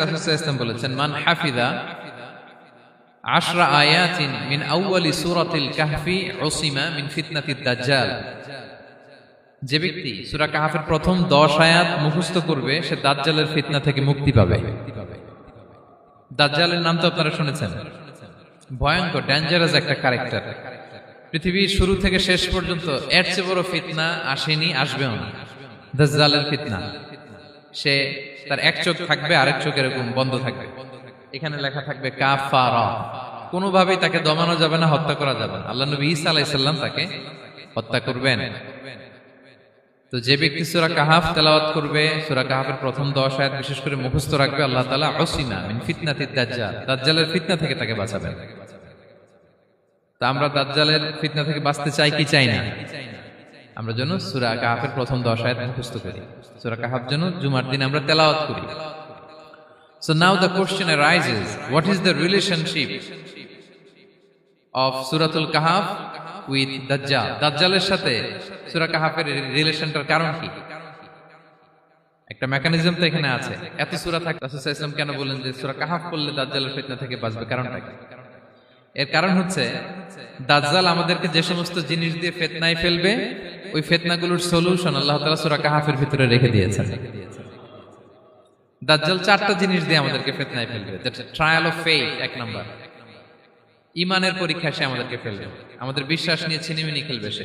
যে ব্যক্তি প্রথম 10 আয়াত করবে, সে দাজ্জালের ফিতনা থেকে মুক্তি পাবে। দাজ্জালের নাম তো আপনারা শুনেছেন। ভয়ঙ্কর ডেঞ্জারাস একটা ক্যারেক্টার পৃথিবীর শুরু থেকে শেষ পর্যন্ত এর চেয়ে বড় ফিতনা আসেনি, আসবেও না। দাজ্জালের ফিতনা। সে তার এক চোখ থাকবে, আরেক চোখ এরকম বন্ধ থাকবে। এখানে লেখা থাকবে, কাফারা। কোনোভাবেই তাকে দমানো যাবে না, হত্যা করা যাবে না। আল্লাহ নবী ঈসা আলাইসাল্লাম তাকে হত্যা করবেন। তো যে ব্যক্তি সুরা কাহাফ তেলাওয়াত করবে, সুরা কাহাফের প্রথম দশ আয়াত বিশেষ করে মুখস্থ রাখবে, আল্লাহ তাআলা অসিমা মিন ফিতনাতি দাজ্জাল, দাজ্জালের ফিতনা থেকে তাকে বাঁচাবেন। তা আমরা দাজ্জালের ফিতনা থেকে বাঁচতে চাই কি চাই না? আমরা যেন সুরা কাহাফের প্রথম দশ আয়াত মুখস্থ করি। সুরা কাহাফ যেন জুমার দিন আমরা তেলাওয়াত করি। So now the question arises, what is the relationship of Suratul Kahf with Dajjal? দাজ্জালের সাথে সুরা কাহাফের রিলেশনটার কারণ কি? একটা মেকানিজম তো এখানে আছে। এত সুরা থাকতে রাসূল ওয়াসাল্লাম কেন বলেন যে সুরা কাহাফ পড়লে দাজ্জালের ফিতনা থেকে বাঁচবে? কারণটা কি? এর কারণ হচ্ছে, দাজ্জাল আমাদেরকে যে সমস্ত জিনিস দিয়ে ফেতনায় ফেলবে, ওই ফেতনাগুলোর সলিউশন আল্লাহ তাআলা সূরা কাহাফের ভিতরে রেখে দিয়েছেন। দাজ্জাল চারটা জিনিস দিয়ে আমাদেরকে ফেতনায় ফেলবে ট্রায়াল অফ ফেইথ এক নাম্বার। ইমানের পরীক্ষা সে আমাদেরকে ফেলবে। আমাদের বিশ্বাস নিয়ে ছিনিমিনি খেলবে সে।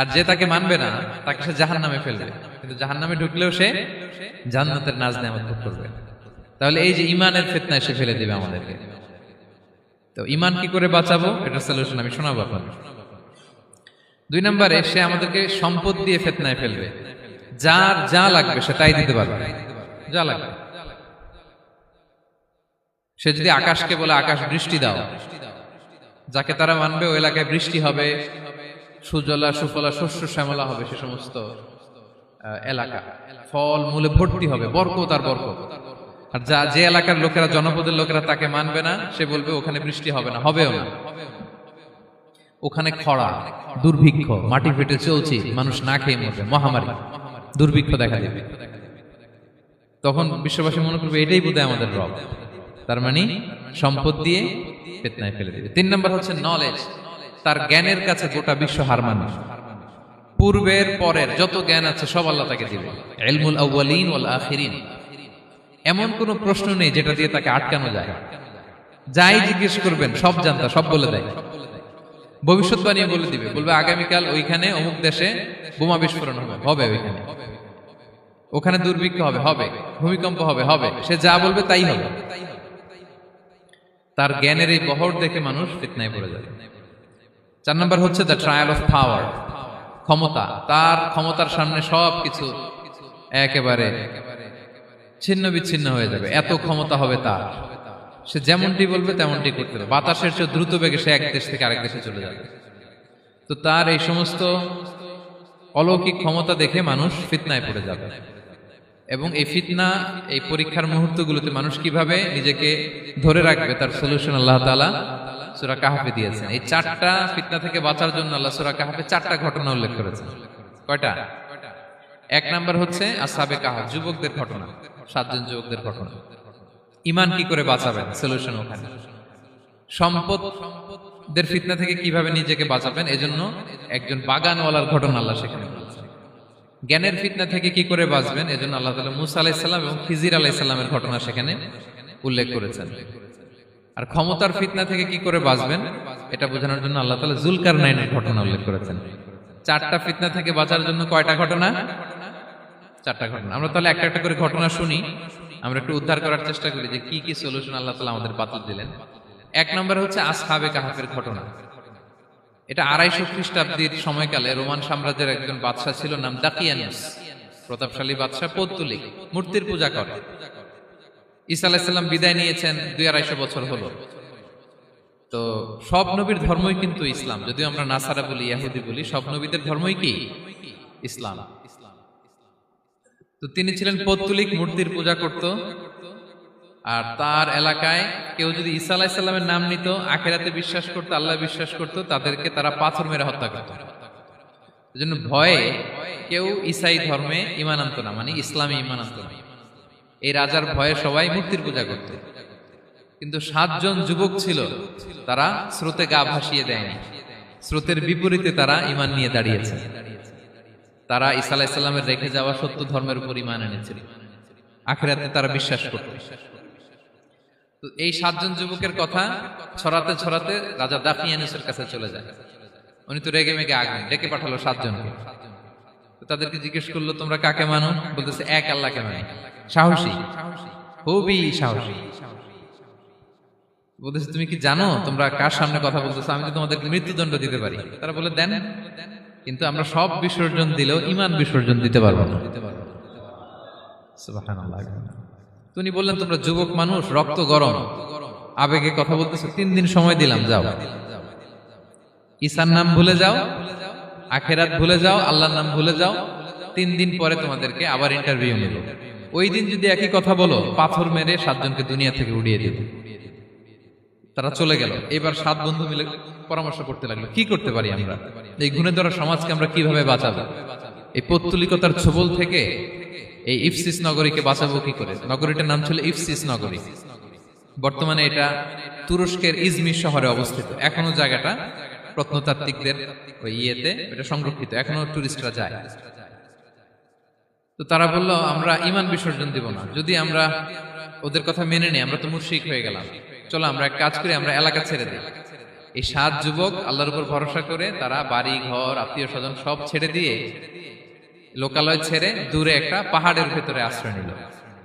আর যে তাকে মানবে না, তাকে সে জাহান নামে ফেলবে। কিন্তু জাহান নামে ঢুকলেও সে জান্নাতের নাজ নেয়ামত ভোগ করবে। তাহলে এই যে ইমানের ফেতনায় সে ফেলে দিবে আমাদেরকে। তো ইমান কি করে বাঁচাবো? এটা সলিউশন আমি শোনাবো আপনাদের। দুই নম্বরে, সে আমাদেরকে সম্পদ দিয়ে ফেতনায় ফেলবে। যার যা লাগবে সে তাই দিতে পারবে। যা লাগবে। সে যদি আকাশকে বলে, আকাশ বৃষ্টি দাও। যাকে তারা মানবে ওই এলাকায় বৃষ্টি হবে। সুজলা সুফলা শস্য শ্যামলা হবে সে সমস্ত এলাকা। ফল মূলে ভর্তি হবে, বরকত আর বরকত। আর যা যে এলাকার লোকেরা, জনপদের লোকেরা তাকে মানবে না, সে বলবে ওখানে বৃষ্টি হবে না, হবেও না। ওখানে খরা, দুর্ভিক্ষ, মাটি ফেটে চলছে, মানুষ না খেয়ে মরবে, মহামারী, দুর্ভিক্ষ দেখা দেবে। তখন বিশ্ববাসী মনে করবে, এটাই বোধহয় আমাদের রব। তার মানে সম্পদ দিয়ে ফেতনায় ফেলে দেবে। তিন নম্বর হচ্ছে নলেজ তার জ্ঞানের কাছে গোটা বিশ্ব হার মানে। পূর্বের পরের যত জ্ঞান আছে, সব আল্লাহ তাকে দিবে। এলমুল আউ্বালিন এমন কোনো প্রশ্ন নেই যেটা দিয়ে তাকে আটকানো যায়। যাই জিজ্ঞেস করবেন, সব জানতা, সব বলে দেয়। ভবিষ্যৎবাণী বলে দিবে। বলবে, আগামীকাল ওইখানে অমুক দেশে বোমা বিস্ফোরণ হবে। হবে ওইখানে। ওখানে দুর্ভিক্ষ হবে হবে। ভূমিকম্প হবে হবে। সে যা বলবে তাই হবে। তার জ্ঞানের এই বহর দেখে মানুষ ফিতনায় পড়ে যাবে। চার নম্বর হচ্ছে দ্য ট্রায়াল অফ পাওয়ার ক্ষমতা। তার ক্ষমতার সামনে সব কিছু একেবারে ছিন্ন বিচ্ছিন্ন হয়ে যাবে। এত ক্ষমতা হবে তার। সে যেমনটি বলবে তেমনটি করতে হবে বাতাসের চেয়ে দ্রুত বেগে সে এক দেশ থেকে আরেক দেশে চলে যাবে। তো তার এই সমস্ত অলৌকিক ক্ষমতা দেখে মানুষ ফিতনায় পড়ে যাবে। এবং এই ফিতনা, এই পরীক্ষার মুহূর্তগুলোতে মানুষ কীভাবে নিজেকে ধরে রাখবে, তার সলিউশন আল্লাহ তাআলা সুরা কাহাফে দিয়েছেন। এই চারটা ফিতনা থেকে বাঁচার জন্য আল্লাহ সুরা কাহাফে চারটা ঘটনা উল্লেখ করেছেন। কয়টা? এক নাম্বার হচ্ছে আসাবে কাহাফ, যুবকদের ঘটনা, সাতজন যুবকদের ঘটনা। ইমান কি করে বাঁচাবেন? সলিউশন ওখানে। সম্পদ সম্পদদের ফিতনা থেকে কীভাবে নিজেকে বাঁচাবেন? এজন্য একজন বাগানওয়ালার ঘটনা আল্লাহ সেখানে। জ্ঞানের ফিতনা থেকে কি করে বাঁচবেন? এজন্য আল্লাহ তালা মুসা আলাইসাল্লাম এবং খিজির আলাইসাল্লামের ঘটনা সেখানে উল্লেখ করেছেন। আর ক্ষমতার ফিতনা থেকে কি করে বাঁচবেন? এটা বোঝানোর জন্য আল্লাহ তালা জুলকার নাইনের ঘটনা উল্লেখ করেছেন। চারটা ফিতনা থেকে বাঁচার জন্য কয়টা ঘটনা? চারটা ঘটনা। আমরা তাহলে একটা একটা করে ঘটনা শুনি। আমরা একটু উদ্ধার করার চেষ্টা করি যে কি কি সলিউশন আল্লাহ তালা আমাদের বাতিল দিলেন। এক নম্বর হচ্ছে আসহাবে কাহাফের ঘটনা। এটা আড়াইশো খ্রিস্টাব্দীর সময়কালে রোমান সাম্রাজ্যের একজন বাদশাহ ছিল নাম দাকিয়ানুস। প্রতাপশালী বাদশাহ পৌত্তলিক, মূর্তির পূজা করে। ঈসা আলাইসাল্লাম বিদায় নিয়েছেন দুই আড়াইশো বছর হলো। তো সব নবীর ধর্মই কিন্তু ইসলাম। যদিও আমরা নাসারা বলি, ইয়াহুদি বলি, সব নবীদের ধর্মই কি? ইসলাম। তো তিনি ছিলেন পৌত্তলিক মূর্তির পূজা করত। আর তার এলাকায় কেউ যদি ঈসা আলাইসাল্লামের নাম নিত, আখেরাতে বিশ্বাস করতো, আল্লাহ বিশ্বাস করত, তাদেরকে তারা পাথর মেরে হত্যা করত। এজন্য ভয়ে কেউ ইসাই ধর্মে ইমান আনত না মানে ইসলামে ইমান আনত না। এই রাজার ভয়ে সবাই মূর্তির পূজা করতে। কিন্তু সাতজন যুবক ছিল, তারা স্রোতে গা ভাসিয়ে দেয়নি। স্রোতের বিপরীতে তারা ইমান নিয়ে দাঁড়িয়েছে। তারা ঈসা আলাইসাল্লামের রেখে যাওয়া সত্য ধর্মের উপর ইমান এনেছিল। আখেরাতে তারা বিশ্বাস করত। তো এই সাতজন যুবকের কথা ছড়াতে ছড়াতে রাজা দাফিয়ানুসের কাছে চলে যায়। উনি তো রেগে মেগে আগে ডেকে পাঠালো সাতজনকে। তাদেরকে জিজ্ঞেস করল, তোমরা কাকে মানো? বলতেছে, এক আল্লাহকে মানে। সাহসী। খুবই সাহসী। বলতেছে, তুমি কি জানো তোমরা কার সামনে কথা বলতেছো? আমি তো তোমাদেরকে মৃত্যুদণ্ড দিতে পারি। তারা বলে, দেন। কিন্তু আমরা সব বিসর্জন দিলেও ইমান বিসর্জন দিতে পারব না। সুবহানাল্লাহ। তো উনি বললেন, তোমরা যুবক মানুষ, রক্ত গরম। আবেগে কথা বলতেছো, তিন দিন সময় দিলাম, যাও। ঈসার নাম ভুলে যাও। আখেরাত ভুলে যাও, আল্লাহর নাম ভুলে যাও। তিন দিন পরে তোমাদেরকে আবার ইন্টারভিউ নেব। ওই দিন যদি একই কথা বলো, পাথর মেরে সাতজনকে দুনিয়া থেকে উড়িয়ে দেব। তারা চলে গেল। এবার সাত বন্ধু মিলে পরামর্শ করতে লাগল, কি করতে পারি আমরা? এই গুণে ধরা সমাজকে আমরা কীভাবে বাঁচাবো? এই পৌত্তলিকতার ছবল থেকে এই ইফসিস নগরীকে বাঁচাবো কি করে? নগরীটার নাম ছিল ইফসিস নগরী। বর্তমানে এটা তুরস্কের ইজমির শহরে অবস্থিত। এখনও জায়গাটা প্রত্নতাত্ত্বিকদের ওই ইয়েতে এটা সংরক্ষিত। এখনও টুরিস্টরা যায়। তো তারা বলল, আমরা ইমান বিসর্জন দিব না। যদি আমরা ওদের কথা মেনে নিই, আমরা তো মুশরিক হয়ে গেলাম। চলো, আমরা এক কাজ করি, আমরা এলাকা ছেড়ে দিই। এই সাত যুবক আল্লাহর উপর ভরসা করে তারা বাড়ি, ঘর, আত্মীয় স্বজন সব ছেড়ে দিয়ে লোকালয় ছেড়ে দূরে একটা পাহাড়ের ভেতরে আশ্রয় নিল।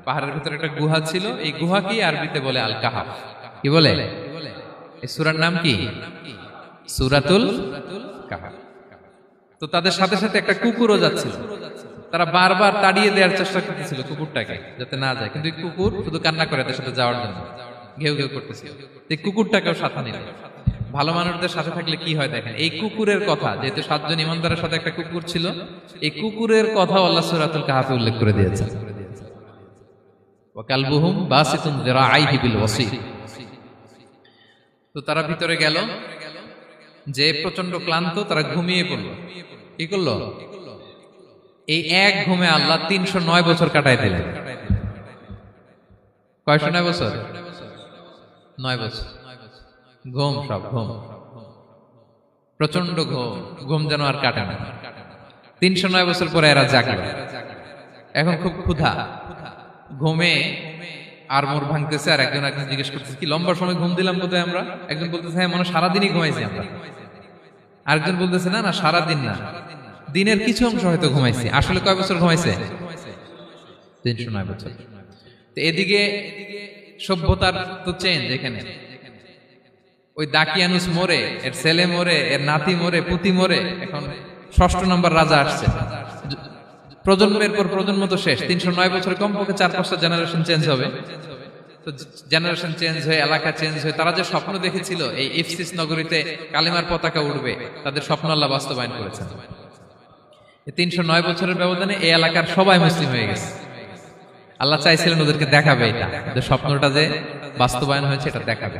পাহাড়ের ভেতরে একটা গুহা ছিল। এই গুহাকেই আরবিতে বলে আল কাহাফ কি বলে? সুরার নাম কি? সুরাতুল তো তাদের সাথে সাথে একটা কুকুরও যাচ্ছিল। তারা বারবার তাড়িয়ে দেওয়ার চেষ্টা করতেছিল কুকুরটাকে যাতে না যায়। কিন্তু কুকুর শুধু কান্না করে তাদের সাথে যাওয়ার জন্য। ঘেউ ঘেউ করতেছিল। এই কুকুরটাকেও সাথে নিল। ভালো মানুষদের সাথে থাকলে কি হয় দেখেন? এই কুকুরের কথা যেহেতু সাতজন ইমানদারের সাথে একটা কুকুর ছিল এই কুকুরের কথা আল্লাহ সুরাতুল কাহাফে উল্লেখ করে দিয়েছে ওয়াকালবুহুম বাসিতুন যিরাআইহি বিল ওয়াসি। তো তারা ভিতরে গেল। যে প্রচণ্ড ক্লান্ত, তারা ঘুমিয়ে পড়ল। কি করল? এই এক ঘুমে আল্লাহ তিনশো নয় বছর কাটাই দিলেন। কয়শো নয় বছর? নয় বছর। ঘুম সব, ঘুম। প্রচণ্ড ঘুম ঘুম যেন আর কাটে না। তিনশো নয় বছর পরে এরা জাগলো। এখন খুব ক্ষুধা। ঘুমে আর মোর ভাঙতেছে আর একজন একজন জিজ্ঞেস করতেছে, কি লম্বা সময় ঘুম দিলাম কোথায় আমরা? একজন বলতেছে হ্যাঁ মনে সারাদিনই ঘুমাইছি আমরা। আরেকজন বলতেছে, না না, সারাদিন না। দিনের কিছু অংশ হয়তো ঘুমাইছি। আসলে কয় বছর ঘুমাইছে? তিনশো নয় বছর। তো এদিকে সভ্যতার তো চেঞ্জ এখানে। ওই দাকিয়ানুস মোরে, এর ছেলে মোরে, এর নাতি মোরে, পুতি মোরে, এখন ষষ্ঠ নম্বর রাজা আসছে। প্রজন্মের পর প্রজন্ম তো শেষ। তিনশো নয় বছরে কমপক্ষে চার পাঁচটা জেনারেশন চেঞ্জ হবে। তো জেনারেশন চেঞ্জ হয়ে, এলাকা চেঞ্জ হয়ে, তারা যে স্বপ্ন দেখেছিল, এই ইফসিস নগরীতে কালিমার পতাকা উঠবে তাদের স্বপ্ন আল্লাহ বাস্তবায়ন করেছেন। তিনশো নয় বছরের ব্যবধানে এই এলাকার সবাই মুসলিম হয়ে গেছে। আল্লাহ চাইছিলেন ওদেরকে দেখাবে এটা স্বপ্নটা যে বাস্তবায়ন হয়েছে, এটা দেখাবে।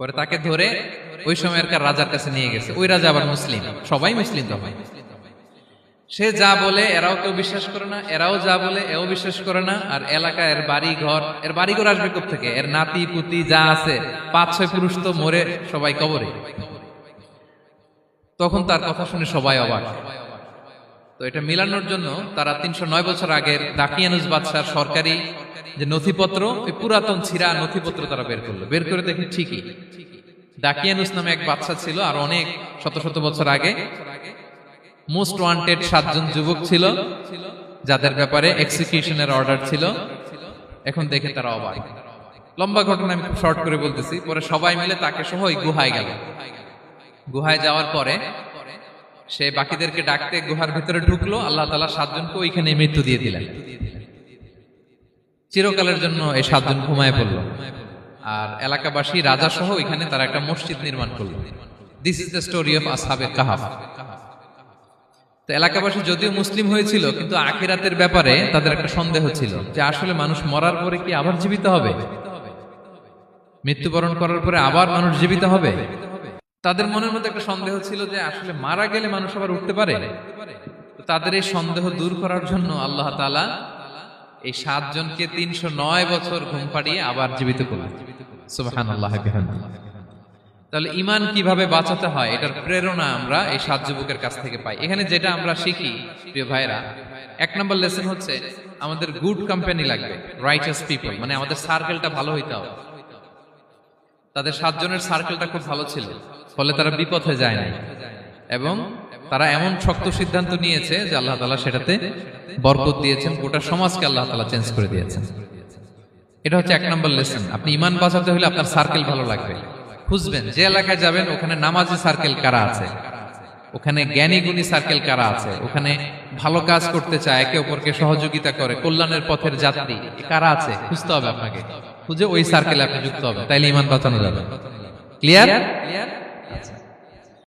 পরে তাকে ধরে ওই সময়কার রাজার কাছে নিয়ে গেছে। ওই রাজা আবার মুসলিম। সবাই মুসলিম তো হয়। সে যা বলে, এরাও কেউ বিশ্বাস করে না, এরাও যা বলে, এও বিশ্বাস করে না। আর এলাকা, এর বাড়ি ঘর, এর বাড়ি ঘর আসবে থেকে এর নাতি, পুতি যা আছে, পাঁচ ছয় পুরুষ তো মরে সবাই কবরে। তখন তার কথা শুনে সবাই অবাক। তো এটা মিলানোর জন্য তারা তিনশো নয় বছর আগের দাকিয়ানুস বাদশার সরকারি যে নথিপত্র, ওই পুরাতন ছিঁড়া নথিপত্র তারা বের করল। বের করে দেখে ঠিকই। দাকিয়ানুস নামে এক বাচ্চা ছিল আর অনেক শত শত বছর আগে মোস্ট ওয়ান্টেড সাতজন যুবক ছিল, যাদের ব্যাপারে এক্সিকিউশনের অর্ডার ছিল। এখন দেখে তারা অবাক। লম্বা ঘটনা আমি খুব শর্ট করে বলতেছি। পরে সবাই মিলে তাকে সহ ওই গুহায় গেল। গুহায় যাওয়ার পরে সে বাকিদেরকে ডাকতে গুহার ভিতরে ঢুকলো, আল্লাহ তালা সাতজনকে ওইখানে মৃত্যু দিয়ে দিলেন। চিরকালের জন্য এই সাতজন ঘুমায় পড়ল। আর এলাকাবাসী রাজা সহ ওইখানে তারা একটা মসজিদ নির্মাণ করল। This is the story of আসহাবে কাহাফ তো এলাকাবাসী যদিও মুসলিম হয়েছিল, কিন্তু আখিরাতের ব্যাপারে তাদের একটা সন্দেহ ছিল যে আসলে মানুষ মরার পরে কি আবার জীবিত হবে? মৃত্যুবরণ করার পরে আবার মানুষ জীবিত হবে? তাদের মনের মধ্যে একটা সন্দেহ ছিল যে আসলে মারা গেলে মানুষ আবার উঠতে পারে। তাদের এই সন্দেহ দূর করার জন্য আল্লাহ তালা এই সাতজনকে তিনশো নয় বছর ঘুম পাড়িয়ে আবার জীবিত করলেন। তাহলে ইমান কীভাবে বাঁচাতে হয়, এটার প্রেরণা আমরা এই সাত যুবকের কাছ থেকে পাই। এখানে যেটা আমরা শিখি, প্রিয় ভাইরা এক নম্বর লেসন হচ্ছে আমাদের গুড কোম্পানি লাগবে রাইটাস পিপল মানে আমাদের সার্কেলটা ভালো হইতে হবে। তাদের সাতজনের সার্কেলটা খুব ভালো ছিল। ফলে তারা বিপথে যায় নাই এবং তারা এমন শক্ত সিদ্ধান্ত নিয়েছে যে আল্লাহ তালা সেটাতে বরকত দিয়েছেন, গোটা সমাজকে আল্লাহ তালা চেঞ্জ করে দিয়েছেন। এটা হচ্ছে এক নম্বর লেসন আপনি ইমান বাঁচাতে হলে আপনার সার্কেল ভালো লাগবে। খুঁজবেন, যে এলাকায় যাবেন, ওখানে নামাজি সার্কেল কারা আছে? ওখানে জ্ঞানী গুণী সার্কেল কারা আছে? ওখানে ভালো কাজ করতে চায়, একে অপরকে সহযোগিতা করে, কল্যাণের পথের যাত্রী কারা আছে? খুঁজতে হবে আপনাকে। খুঁজে ওই সার্কেলে আপনি যুক্ত হবে তাইলে ইমান বাঁচানো যাবে। ক্লিয়ার